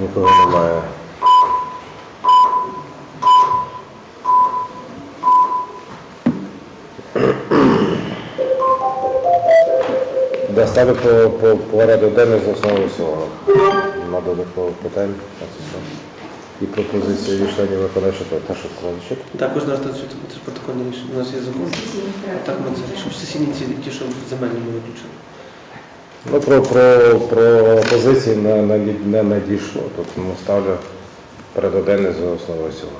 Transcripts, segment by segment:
Нікого немає. Да, ставлю по, по, по порядок денний за основу всього. Нема додаткових питань. А все. І пропозиції членів виконавчого. Та що сказали. Також наш це ж протокольне рішення. У нас є закон. Так ми це рішимо. Сесійні ці ті, що земельні ми виключили. Ну, про, про, про позиції не, не, надійшло. Тобто ми ставлю перед один за основу всього.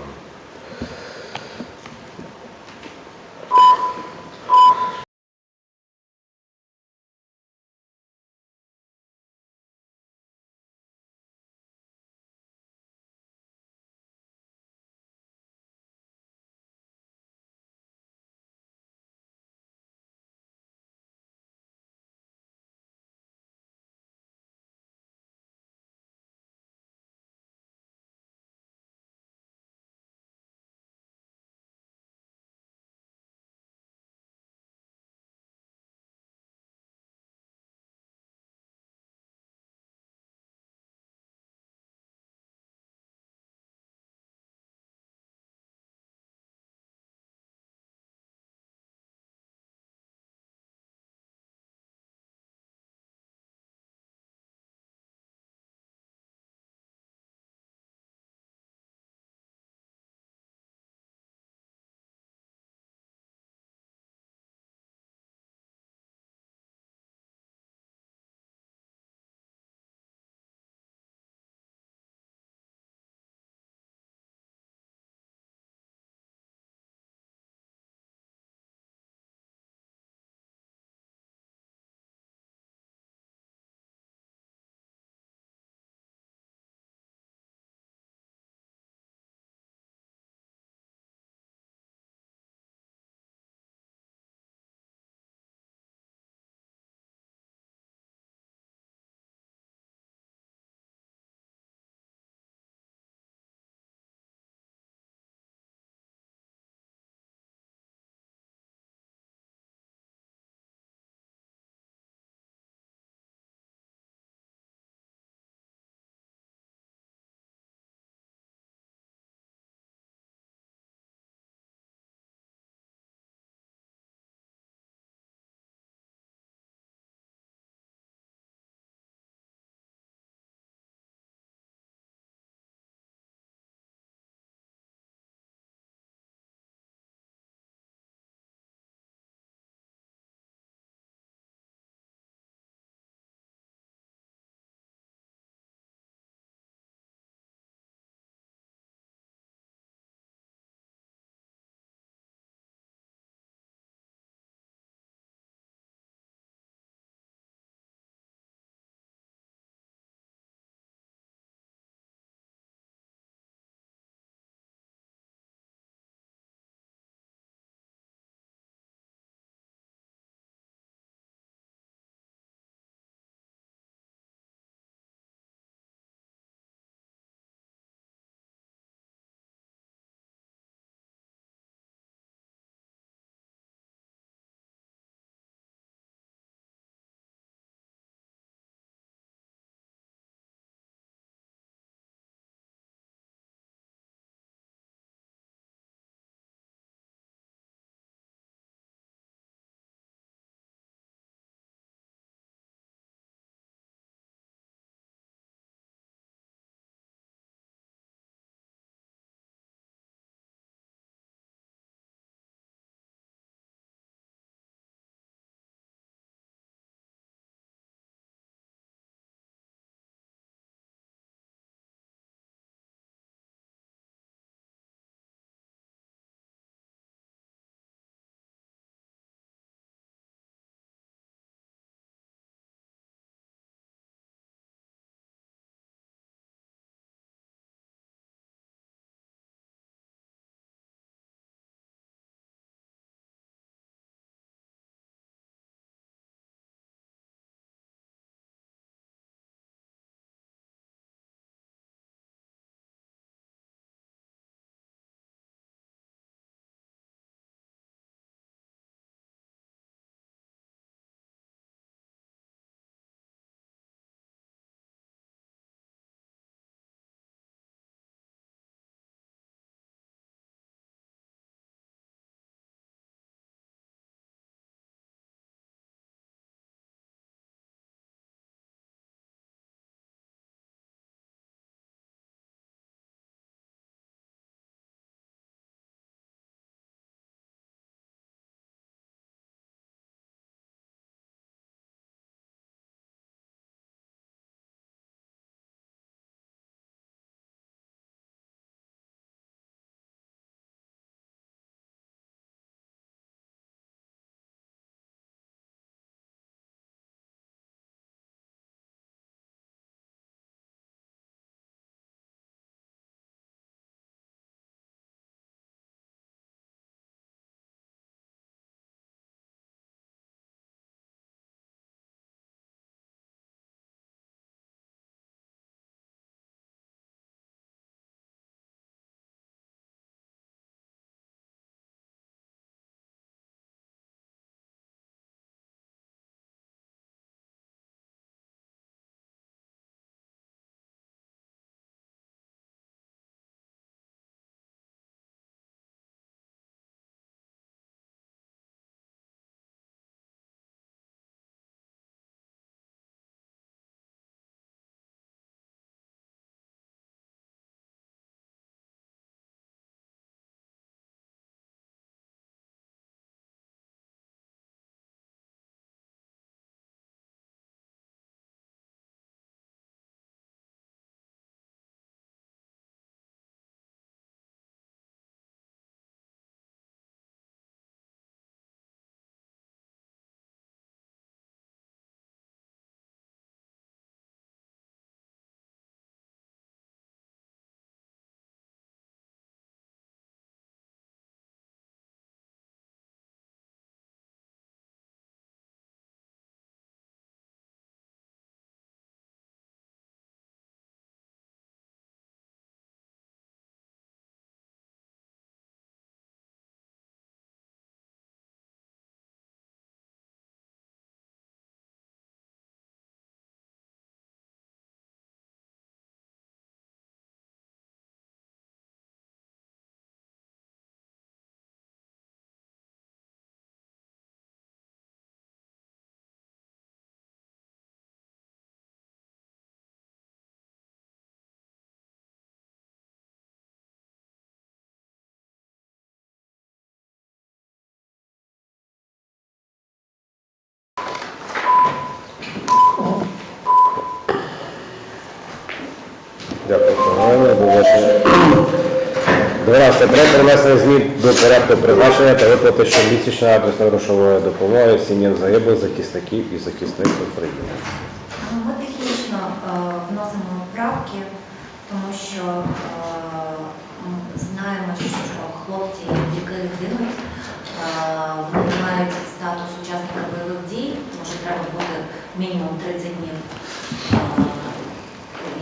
Шановні. До бачення. 12. Проект про внесення змін до порядку призначення та виплати щомісячної адресної грошової допомоги сім'ям загиблих захисників і захисниць України. Ми технічно е, вносимо правки, тому що е, м, знаємо, що хлопці, які гинуть, е, вони не мають статус учасника бойових дій, тому що треба бути мінімум 30 днів. Е,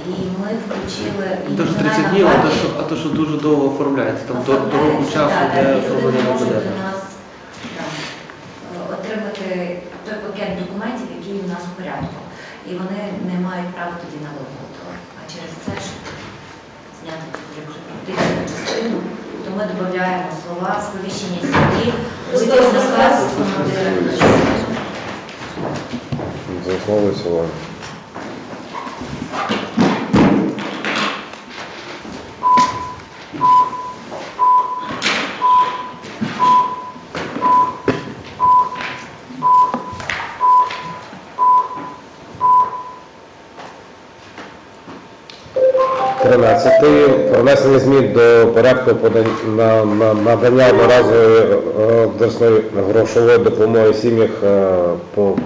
і ми включили і Тож 30 днів, а то, що, а то, що дуже довго оформляється, там до, часу, де оформлення буде. до отримати той пакет документів, який у нас в порядку. І вони не мають права тоді на роботу. А через це щоб зняти практичну частину, то ми додаємо слова сповіщення сім'ї, будь-який наказ, командира. Захвалиться. 11 про внесення змін до порядку надання одноразової держної грошової допомоги сім'ях е,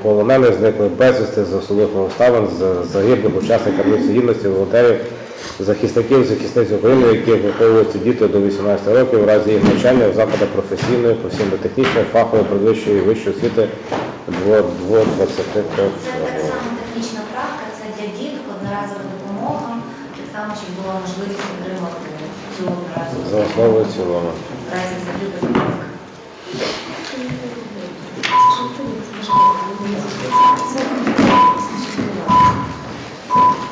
полонених зниклих безвісти з особливих обставин з загиблих учасників несогідності, волонтерів, захисників, захисниць України, які виховуються діти до 18 років в разі їх навчання в закладах професійної, професійно-технічної, фахової, передвищої, вищої освіти до 20 років. чи була можливість отримати цю операцію? За основу і в цілому. Разі закрити, будь ласка. Thank you.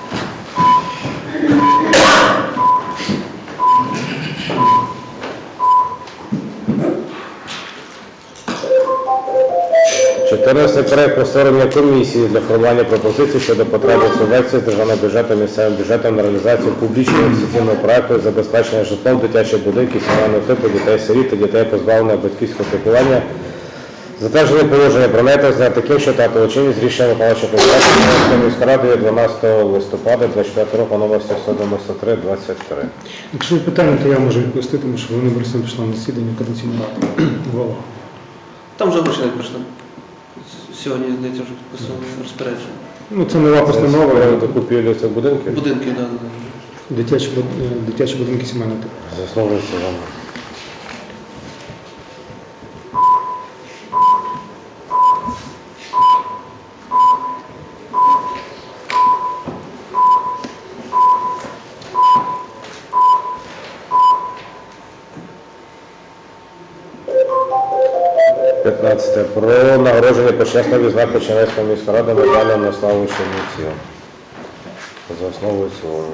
14 проект про комісії для формування пропозицій щодо потреби субвенції з державного бюджету місцевим бюджетом на реалізацію публічного інвестиційного проекту забезпечення житлом дитячих будинків сімейного типу дітей сиріт та дітей позбавлених батьківського піклування, затвердження положення про за таким, що та отримання з рішенням виконавчого комітету міської ради 12 листопада 24 року номер 793 23 Якщо є питання, то я можу відповісти, тому що вони Борисовна пішла на засідання каденційної ради. Там вже гроші не пішли сьогодні здається, вже підписано розпорядження. Ну це нова постанова, я купили це будинки. Будинки, так. Да, да. Дитячі, е, дитячі будинки сімейного типу. Засновується вона. 15. Про нагородження почесного візна Печерська міська рада медалям на славу Чернівців. За основу і цілому.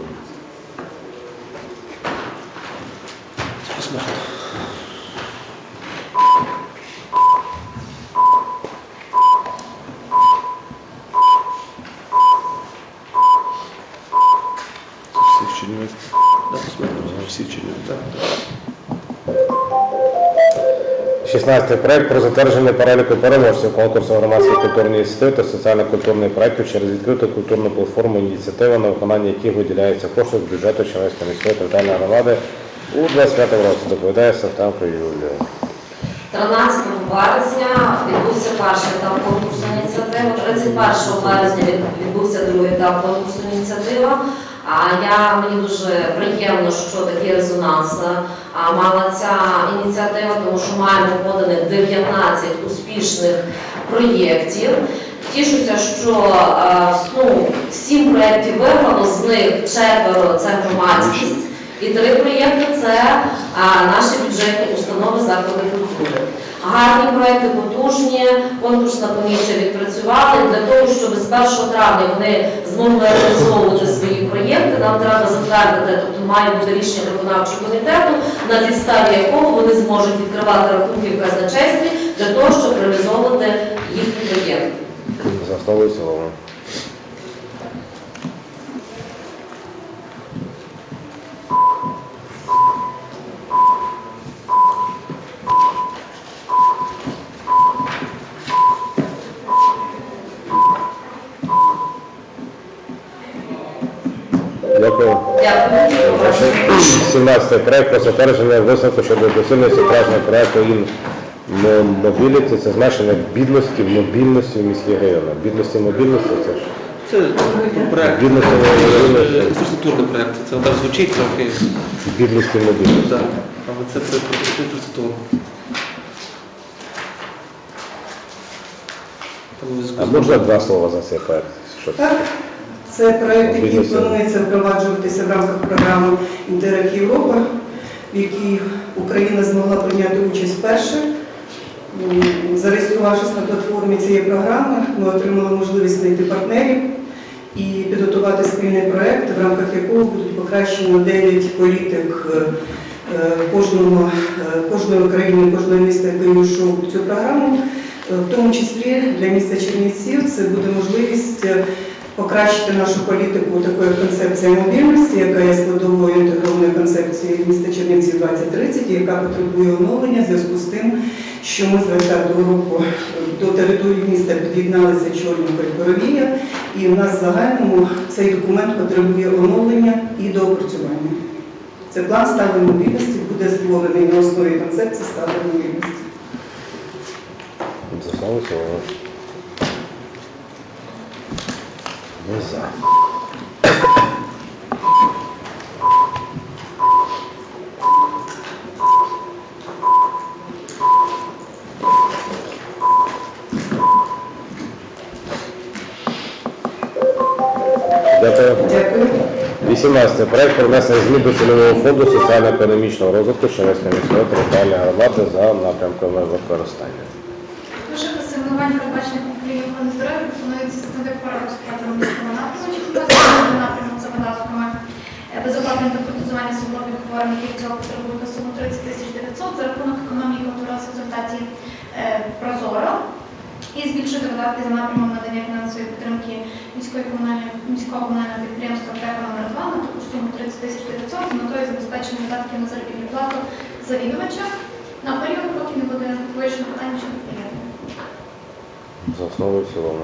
Всі чинять. Всі чинять, так так. 16 проект про затвердження переліку переможців конкурсу громадських культурних ініціатив та соціально-культурних проєктів через відкриту культурну платформу ініціатива, на виконання яких виділяється кошти з бюджету Чернівської міської територіальної громади у 25 році. Доповідає Савтанко Юлія. 13 березня відбувся перший етап конкурсу ініціативи, 31 березня відбувся другий етап конкурсу ініціатива. А я мені дуже приємно, що такий резонанс мала ця ініціатива, тому що маємо поданих 19 успішних проєктів. Тішуся, що а, ну, сім проєктів виграло, з них четверо це громадськість. І три проєкти це наші бюджетні установи заклади культури. Гарні проекти, потужні, конкурсна комісія відпрацювала. І для того, щоб з 1 травня вони змогли реалізовувати свої проєкти, нам треба затвердити, тобто має бути рішення виконавчого комітету, на підставі якого вони зможуть відкривати рахунки в казначействі для того, щоб реалізовувати їхні проєкти. 17 проект про затвердження висновку щодо доцільності кращого проекту ін мобіліті, це зменшення бідності, мобільності в міських районах. Бідності, мобільності, це ж Це проект, Бідності е, мобільності. інфраструктурний проект. Це так звучить трохи, бідності, мобільності. так. Але це про про інфраструктуру. Зв'язку А з- можна два слова за цей проект? Що це? Це проект, який планується впроваджуватися в рамках програми Інтерек Європа, в якій Україна змогла прийняти участь вперше. Зареєструвавшись на платформі цієї програми, ми отримали можливість знайти партнерів і підготувати спільний проект, в рамках якого будуть покращено 9 політик е, кожного, е, кожної країни, кожного міста, який увійшов в цю програму. Е, В тому числі для міста Чернівців це буде можливість покращити нашу політику такої концепції мобільності, яка є складовою інтегрованої концепції міста Чернівців 2030, яка потребує оновлення в зв'язку з тим, що ми з 2020 року до території міста під'єдналися Чорнобиль Коровія, і в нас в загальному цей документ потребує оновлення і доопрацювання. Це план сталої мобільності буде створений на основі концепції сталої мобільності. За. Дякую. Дякую. 18. Проект про внесення змін до цільового фонду соціально-економічного розвитку Чернівської міської територіальної громади за напрямками використання. Управління охорони здоров'я пропонується здійснити порядок сплати міського напрямку, напрямок за видатками е, безоплатне інтерпретизування свободних хворих, які цього потребують на суму 30 тисяч 900 за рахунок економії, утворилася в результаті е, Прозоро, і збільшити видатки за напрямом надання фінансової підтримки міської комунальної міського комунального підприємства ТЕКа номер 2 на таку суму 30 тисяч 900 з метою забезпечення видатків на заробітну плату завідувача на період, поки не буде вирішено питання щодо приєднання. За основу і цілому.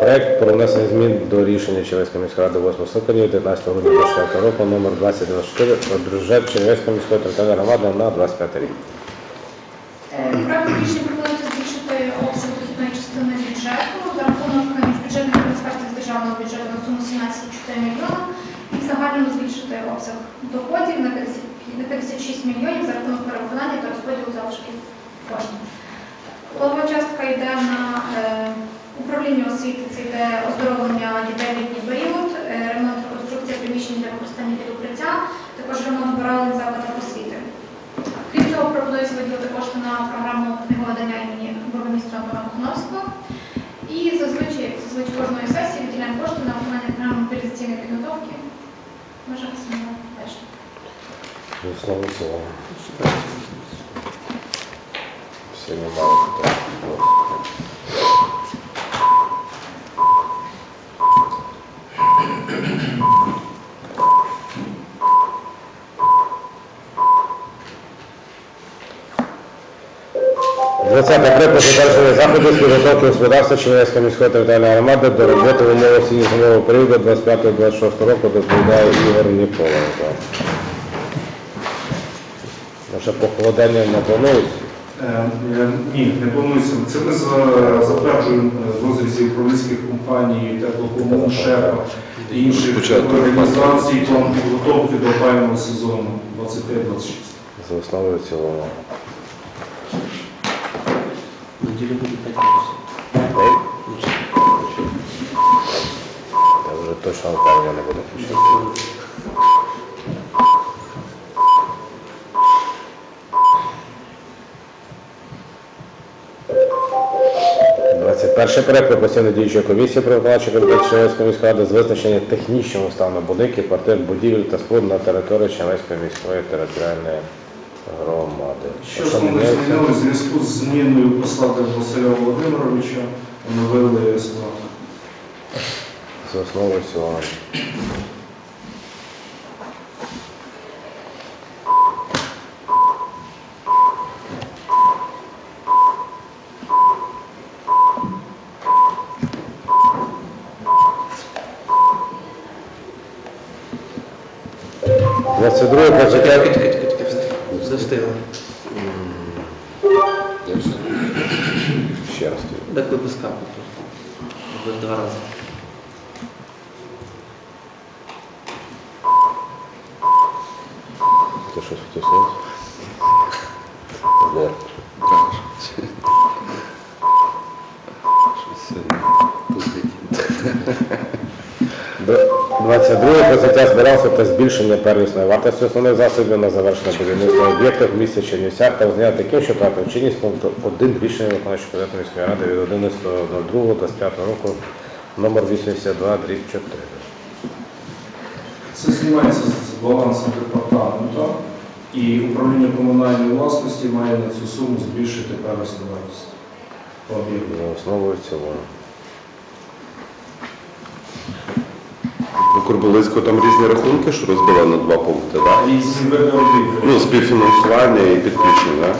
Проект про внесення змін до рішення Чернівської міської ради 8 скликання 19 грудня 24 року номер 2094 про бюджет Чернівської міської територіальної громади на 25 рік. 18,4 мільйона і загально збільшити обсяг доходів на 56 мільйонів за рахунок перевиконання та розподілу залишків коштів. Плова частка йде на е, управління освіти, це йде оздоровлення дітей в літній період, е, ремонт реконструкція приміщень для використання під укриття, також ремонт баралень закладах освіти. Крім цього, пропонується виділити кошти на програму книговидання імені бургомістра Антона Кохновського. І зазвичай, як зазвичай кожної сесії, виділяємо кошти на виконання програми мобілізаційної підготовки. Може, теж. За основу і в цілому. Всі немає питань. Двадцятий проект про затвердження заходів з підготовки господарства Чернівської міської територіальної громади до роботи в умовах осінньо-зимового періоду 25-26 року доповідає Ігор Ніколенко. Може, похолодання не планується? Е, е, Ні, не планується. Це ми за- затверджуємо е, в розрізі управлінських компаній, теплокому, ШЕПа і інших організацій план підготовки до опалювального сезону 25-26. За основу і в цілому. В неділю буде 5 градусів. Ніч. Та вже точно опалення не буде включати. 21 проект про постійну діючу комісію про виконавчу комітет Чернівської міської ради з визначення технічного стану будинків, квартир, будівель та споруд на території Чернівської міської територіальної громади. Що міняється? змінили в зв'язку з зміною посади Василя Володимировича, оновили склад. за основу і в цілому. Двадцять друге Чекай, прочитання. Чекай. Вже встигли. Ще раз. Так ви без капу просто. Два рази. Ти щось хотів сказати? Щось сильно 22 про збирався та збільшення первісної вартості основних засобів на завершення будівництва об'єктів в місті Чернівцях та визнання таким, що втратив чинність пункту 1 рішення виконавчого комітету міської ради від 11.02.25 року номер 82 дріб 4. Це знімається з балансу департаменту, і управління комунальної власності має на цю суму збільшити первісну вартість. по об'єкту. І цілому. У там різні рахунки, що розбили на два пункти, так? І Ну, співфінансування і підключення, так?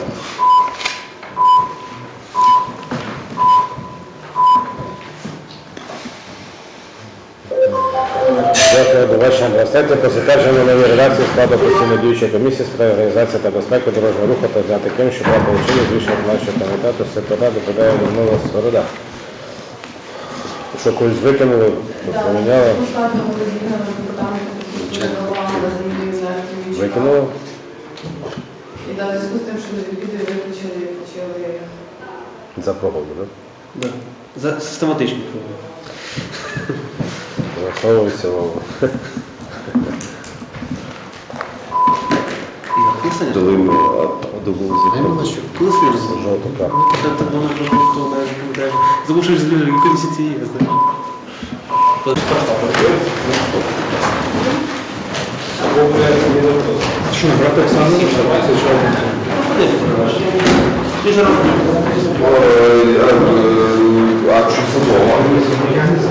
Дякую. До бачення 23 про затвердження нової редакції складу постійно діючої комісії з питань організації та безпеки дорожнього руху та взяти ким, що була получення з рішення виконавчого комітету секретаря доповідає Людмила Сорода. Що когось викинули, поміняли, викинули. І в зв'язку з тим, що відвідує виключили, почали За погоду, так? Да. За систематичні проблеми. За основу і добув закон. Коли слід розуміє? Це воно просто що ж з комісії цієї, я знаю. Що, брати Оксану? Ти ж робиш. А що це було?